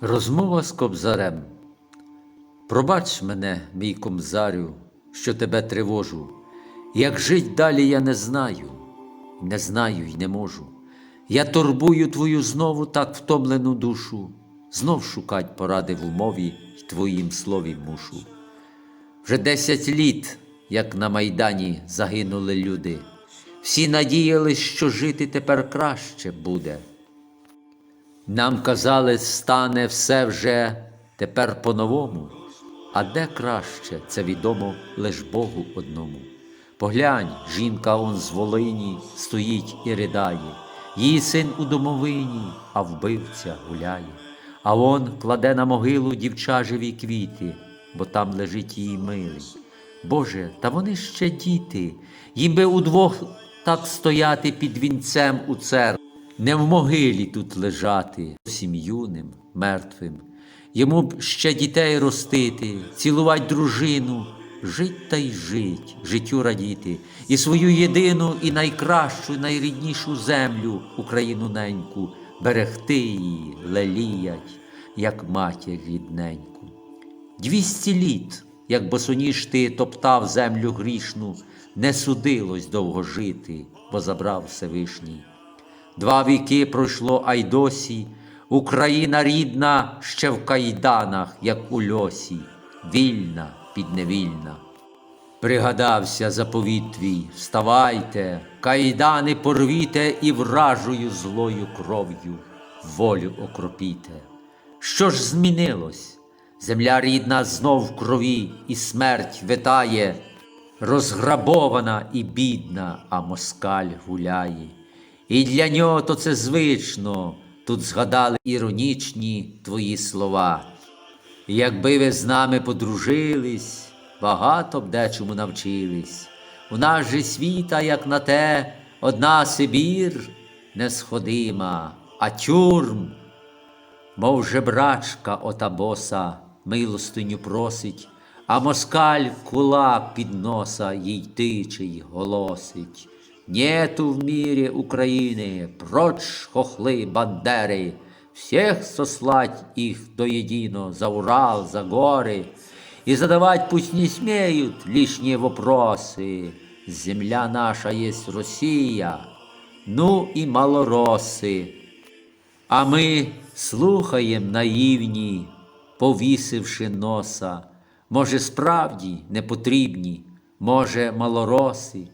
Розмова з кобзарем. Пробач мене, мій комзарю, що тебе тривожу. Як жить далі я не знаю, не знаю й не можу. Я турбую твою знову так втомлену душу, знов шукать поради в умові й твоїм слові мушу. Вже десять літ, як на майдані загинули люди. Всі надіялись, що жити тепер краще буде. Нам казали, стане все вже тепер по-новому, а де краще, це відомо лиш Богу одному. Поглянь, жінка он з Волині стоїть і ридає, її син у домовині, а вбивця гуляє. А он кладе на могилу дівчажеві квіти, бо там лежить її милий. Боже, та вони ще діти, їм би удвох так стояти під вінцем у церкві. Не в могилі тут лежати, всім юним, мертвим. Йому б ще дітей ростити, цілувати дружину, жить та й жить, життю радіти, і свою єдину, і найкращу, найріднішу землю, Україну неньку, берегти її, леліять, як матір рідненьку. Двісті літ, як босоніж ти топтав землю грішну, не судилось довго жити, бо забрав Всевишній. Два віки пройшло, а й досі Україна рідна ще в кайданах, як у льосі, вільна, підневільна. Пригадався заповіт твій, вставайте, кайдани порвіте і вражою злою кров'ю волю окропіте. Що ж змінилось? Земля рідна знов в крові, і смерть витає, розграбована і бідна, а москаль гуляє. І для нього то це звично, тут згадали іронічні твої слова. Якби ви з нами подружились, багато б дечому навчились. У нас же світа, як на те, одна Сибір несходима, а тюрм, мов жебрачка ота боса, милостиню просить, а москаль кулак під носа їй тиче й голосить. Нету в мире Украины, прочь хохлы, бандеры, всех сослать их до едино за Урал, за горы, и задавать пусть не смеют лишние вопросы. Земля наша есть Россия, ну и малороси. А ми слухаєм наївні, повісивши носа. Може, справді не потрібні, може, малороси,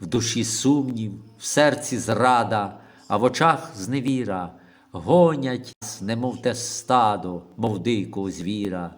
в душі сумнів, в серці зрада, а в очах зневіра, гонять, немов те стадо, мов дикого звіра.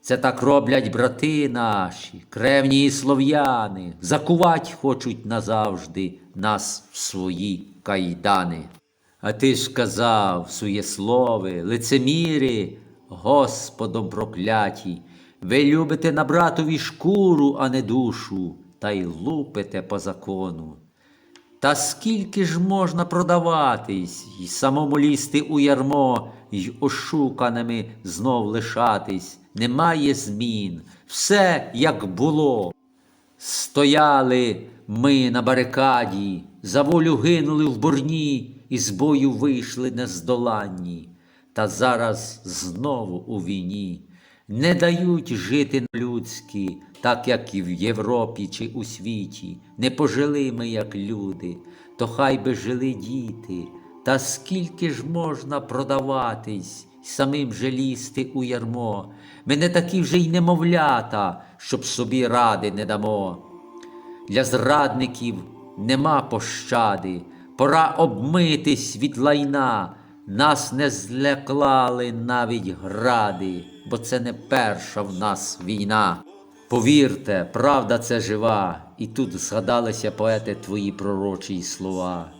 Це так роблять брати наші, кревні і слов'яни, закувать хочуть назавжди нас в свої кайдани. А ти ж казав, суєслови, лицеміри, Господом прокляті, ви любите на братові шкуру, а не душу, та й лупите по закону. Та скільки ж можна продаватись, й самому лізти у ярмо, й ошуканими знов лишатись, немає змін, все як було. Стояли ми на барикаді, за волю гинули в бурні, і з бою вийшли нездоланні, та зараз знову у війні. Не дають жити людські, так як і в Європі чи у світі. Не пожили ми, як люди, то хай би жили діти. Та скільки ж можна продаватись, самим же лізти у ярмо. Ми не такі вже й немовлята, щоб собі ради не дамо. Для зрадників нема пощади, пора обмитись від лайна. Нас не зляклали навіть гради, бо це не перша в нас війна. Повірте, правда це жива, і тут згадалися поети твої пророчі слова.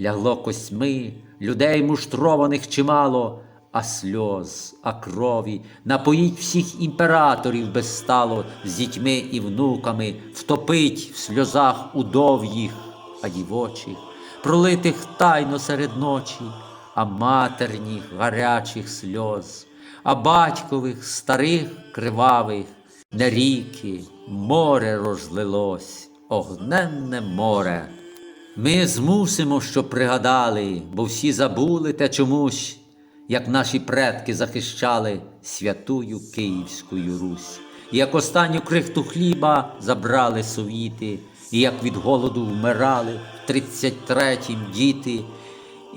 Лягло косьми, людей муштрованих чимало, а сльоз, а крові, напоїть всіх імператорів безстало з дітьми і внуками, втопить в сльозах удов їх, а дівочих, пролитих тайно серед ночі, а матерніх гарячих сльоз, а батькових старих кривавих, не ріки, море розлилось, огненне море. Ми змусимо, щоб пригадали, бо всі забули те чомусь, як наші предки захищали святую Київську Русь, і як останню крихту хліба забрали совіти, і як від голоду вмирали в 33-м діти,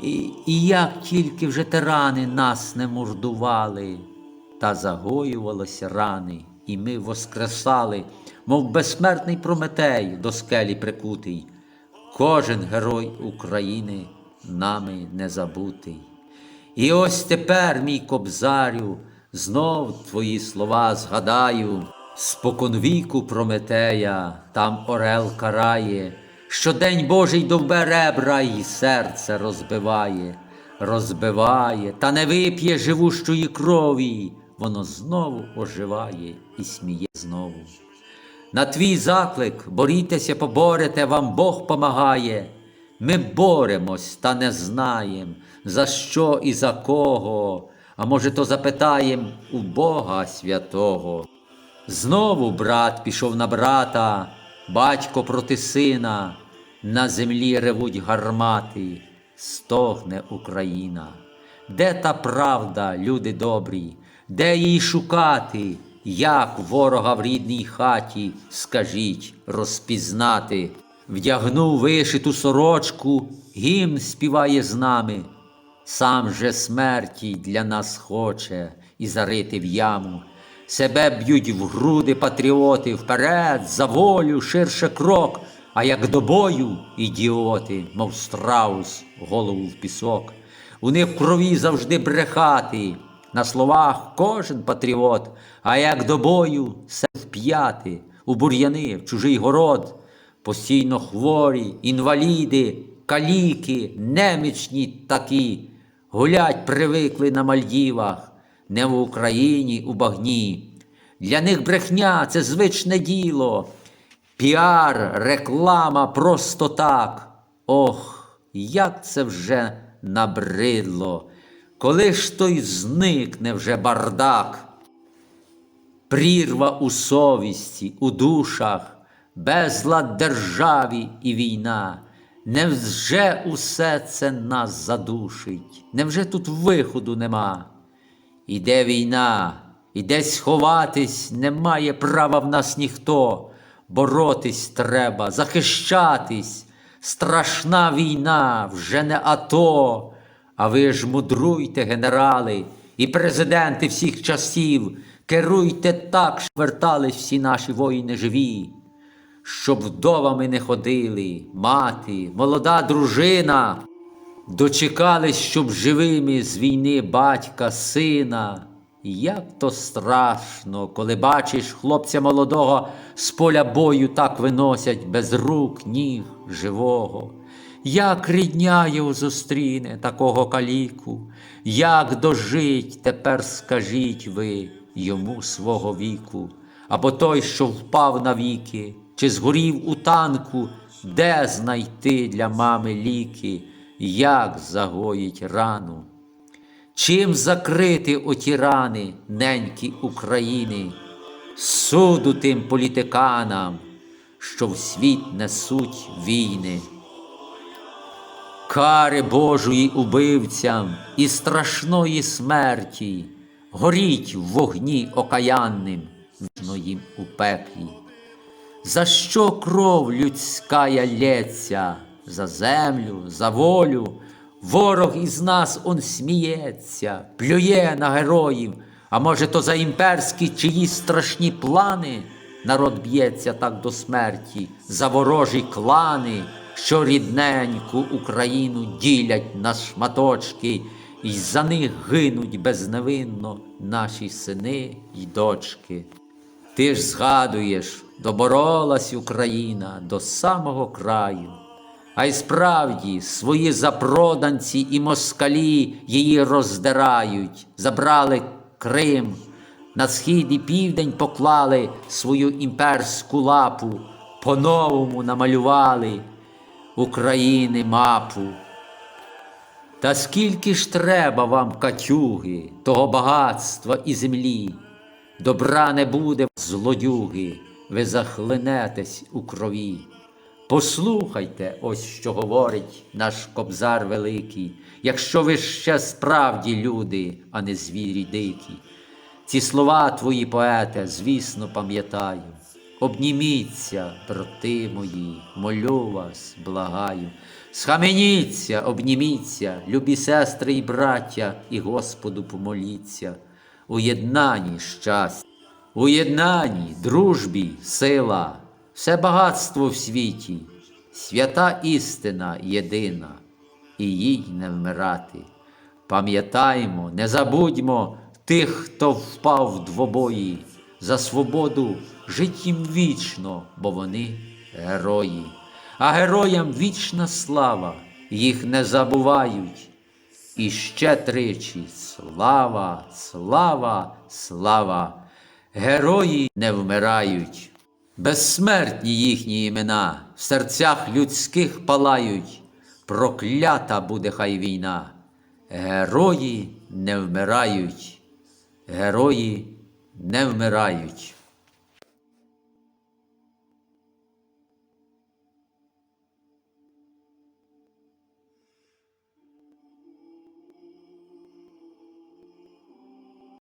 і, і як тільки вже тирани нас не мордували, та загоювалися рани, і ми воскресали, мов безсмертний Прометей до скелі прикутий. Кожен герой України нами не забутий. І ось тепер, мій кобзарю, знов твої слова згадаю, споконвіку Прометея, там орел карає, що день Божий довбе ребра і серце розбиває, розбиває, та не вип'є живущої крові, воно знову оживає і сміє знову. На твій заклик борітеся, поборете, вам Бог помагає. Ми боремось та не знаєм, за що і за кого, а може, то запитаєм у Бога святого. Знову брат пішов на брата, батько проти сина, на землі ревуть гармати, стогне Україна. Де та правда, люди добрі, де її шукати, як ворога в рідній хаті, скажіть, розпізнати? Вдягнув вишиту сорочку, гімн співає з нами. Сам же смерті для нас хоче і зарити в яму. Себе б'ють в груди патріоти, вперед, за волю, ширше крок, а як до бою ідіоти, мов страус, голову в пісок. У них в крові завжди брехати, на словах кожен патріот, а як до бою се вп'яти, у бур'яни, в чужий город, постійно хворі, інваліди, каліки, немічні такі, гулять привикли на Мальдівах, не в Україні у багні. Для них брехня це звичне діло. Піар, реклама просто так. Ох, як це вже набридло. Коли ж той зникне вже бардак? Прірва у совісті, у душах, безлад державі і війна. Невже усе це нас задушить? Невже тут виходу нема? Іде війна, і десь ховатись немає права в нас ніхто. Боротись треба, захищатись. Страшна війна, вже не АТО. А ви ж мудруйте, генерали, і президенти всіх часів, керуйте так, щоб вертались всі наші воїни живі, щоб вдовами не ходили, мати, молода дружина, дочекались, щоб живими з війни батька, сина. Як то страшно, коли бачиш хлопця молодого з поля бою так виносять без рук, ніг живого. Як рідня його зустріне такого каліку, як дожить тепер скажіть ви йому свого віку, або той, що впав навіки, чи згорів у танку, де знайти для мами ліки, як загоїть рану? Чим закрити оті рани, неньки України, суду тим політиканам, що в світ несуть війни? Кари Божої убивцям і страшної смерті, горіть в вогні окаянним, вічно їм у пеклі. За що кров людська лється, за землю, за волю, ворог із нас он сміється, плює на героїв, а може, то за імперські чиї страшні плани? Народ б'ється так до смерті, за ворожі клани, що рідненьку Україну ділять на шматочки, і за них гинуть безневинно наші сини й дочки. Ти ж згадуєш, доборолась Україна до самого краю, а й справді свої запроданці і москалі її роздирають, забрали Крим, на схід і південь поклали свою імперську лапу, по-новому намалювали України мапу. Та скільки ж треба вам катюги, того багатства і землі, добра не буде, злодюги, ви захлинетесь у крові. Послухайте, ось що говорить наш кобзар великий, якщо ви ще справді люди, а не звірі дикі. Ці слова твої, поете, звісно, пам'ятаю. Обніміться, брати мої, молю вас, благаю. Схаменіться, обніміться, любі сестри і браття, і Господу помоліться. У єднанні щастя, у єднанні, дружбі, сила, все багатство в світі, свята істина єдина, і їй не вмирати. Пам'ятаймо, не забудьмо тих, хто впав в двобої, за свободу жить їм вічно, бо вони герої. А героям вічна слава, їх не забувають. І ще тричі слава, слава, слава. Герої не вмирають. Безсмертні їхні імена в серцях людських палають. Проклята буде хай війна. Герої не вмирають. Герої не вмирають.